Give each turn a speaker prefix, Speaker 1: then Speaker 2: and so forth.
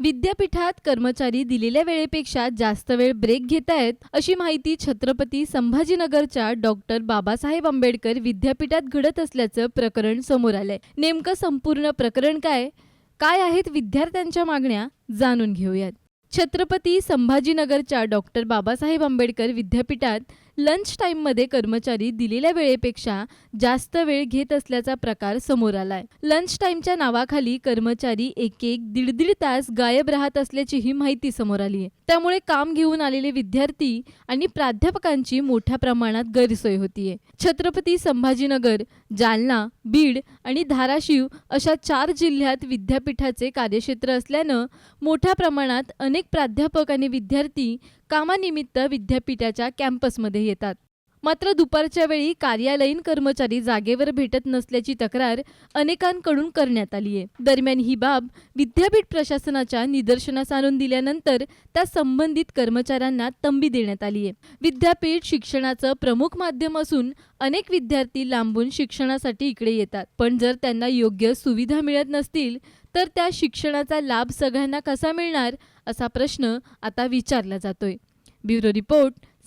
Speaker 1: विद्यापीठात कर्मचारी दिलेल्या वेळेपेक्षा जास्त वेळ ब्रेक घेत आहेत अशी माहिती छत्रपती संभाजीनगरच्या डॉक्टर बाबासाहेब आंबेडकर विद्यापीठात घडत असल्याचं प्रकरण समोर आलंय. नेमकं संपूर्ण प्रकरण काय? काय आहेत विद्यार्थ्यांच्या मागण्या? जाणून घेऊयात. छत्रपती संभाजीनगरच्या डॉक्टर बाबासाहेब आंबेडकर विद्यापीठात लंच टाईममध्ये कर्मचारी दिलेल्या वेळेपेक्षा जास्त वेळ घेत असल्याचा प्रकार समोर आलाय. लंच टाईमच्या नावाखाली कर्मचारी एक एक दीड दीड तास गायब राहत असल्याचीही माहिती समोर आली आहे त्यामुळे काम घेऊन आलेले विद्यार्थी आणि प्राध्यापकांची मोठ्या प्रमाणात गैरसोय होतीये. छत्रपती संभाजीनगर जालना बीड आणि धाराशिव अशा चार जिल्ह्यात विद्यापीठाचे कार्यक्षेत्र असल्यानं मोठ्या प्रमाणात अनेक प्राध्यापक आणि विद्यार्थी कामानिमित्त विद्यापीठाच्या कॅम्पसमध्ये येतात. मात्र दुपारच्या वेळी कार्यालयीन कर्मचारी जागेवर भेटत नसल्याची तक्रार अनेकांकडून करण्यात आली आहे. दरम्यान ही बाब विद्यापीठ प्रशासनाच्या निदर्शनास आणून दिल्यानंतर त्या संबंधित कर्मचाऱ्यांना तंबी देण्यात आली आहे. विद्यापीठ शिक्षणाचं प्रमुख माध्यम असून अनेक विद्यार्थी लांबून शिक्षणासाठी इकडे येतात. पण जर त्यांना योग्य सुविधा मिळत नसतील तर त्या शिक्षणाचा लाभ सगळ्यांना कसा मिळणार असा प्रश्न आता विचारला जातोय. Bureau report